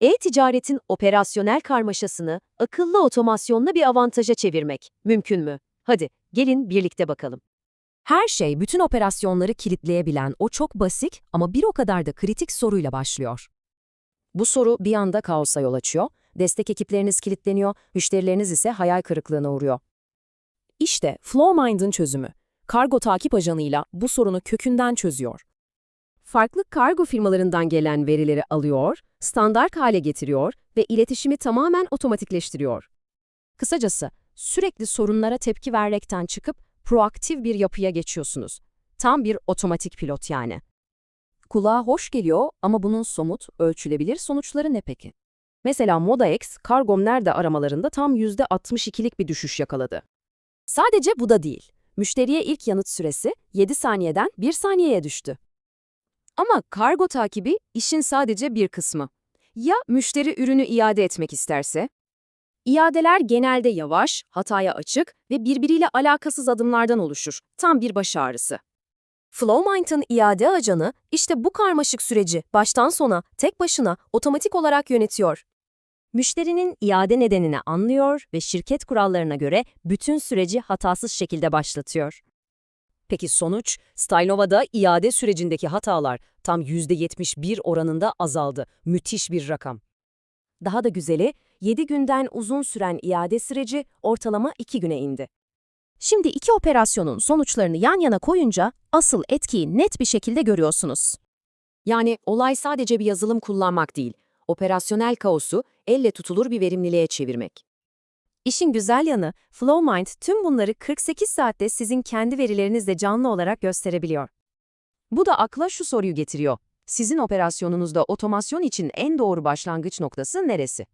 E-ticaretin operasyonel karmaşasını akıllı otomasyonla bir avantaja çevirmek mümkün mü? Hadi gelin birlikte bakalım. Her şey bütün operasyonları kilitleyebilen o çok basit ama bir o kadar da kritik soruyla başlıyor. Bu soru bir anda kaosa yol açıyor, destek ekipleriniz kilitleniyor, müşterileriniz ise hayal kırıklığına uğruyor. İşte FlowMind'ın çözümü. Kargo takip ajanıyla bu sorunu kökünden çözüyor. Farklı kargo firmalarından gelen verileri alıyor, standart hale getiriyor ve iletişimi tamamen otomatikleştiriyor. Kısacası sürekli sorunlara tepki vermekten çıkıp proaktif bir yapıya geçiyorsunuz. Tam bir otomatik pilot yani. Kulağa hoş geliyor ama bunun somut, ölçülebilir sonuçları ne peki? Mesela ModaX, Kargom Nerede aramalarında tam %62'lik bir düşüş yakaladı. Sadece bu da değil. Müşteriye ilk yanıt süresi 7 saniyeden 1 saniyeye düştü. Ama kargo takibi işin sadece bir kısmı. Ya müşteri ürünü iade etmek isterse? İadeler genelde yavaş, hataya açık ve birbiriyle alakasız adımlardan oluşur. Tam bir baş ağrısı. FlowMind'ın iade ajanı işte bu karmaşık süreci baştan sona tek başına otomatik olarak yönetiyor. Müşterinin iade nedenini anlıyor ve şirket kurallarına göre bütün süreci hatasız şekilde başlatıyor. Peki sonuç? Stylova'da iade sürecindeki hatalar tam %71 oranında azaldı. Müthiş bir rakam. Daha da güzeli, 7 günden uzun süren iade süreci ortalama 2 güne indi. Şimdi iki operasyonun sonuçlarını yan yana koyunca asıl etkiyi net bir şekilde görüyorsunuz. Yani olay sadece bir yazılım kullanmak değil, operasyonel kaosu elle tutulur bir verimliliğe çevirmek. İşin güzel yanı, FlowMind tüm bunları 48 saatte sizin kendi verilerinizle canlı olarak gösterebiliyor. Bu da akla şu soruyu getiriyor. Sizin operasyonunuzda otomasyon için en doğru başlangıç noktası neresi?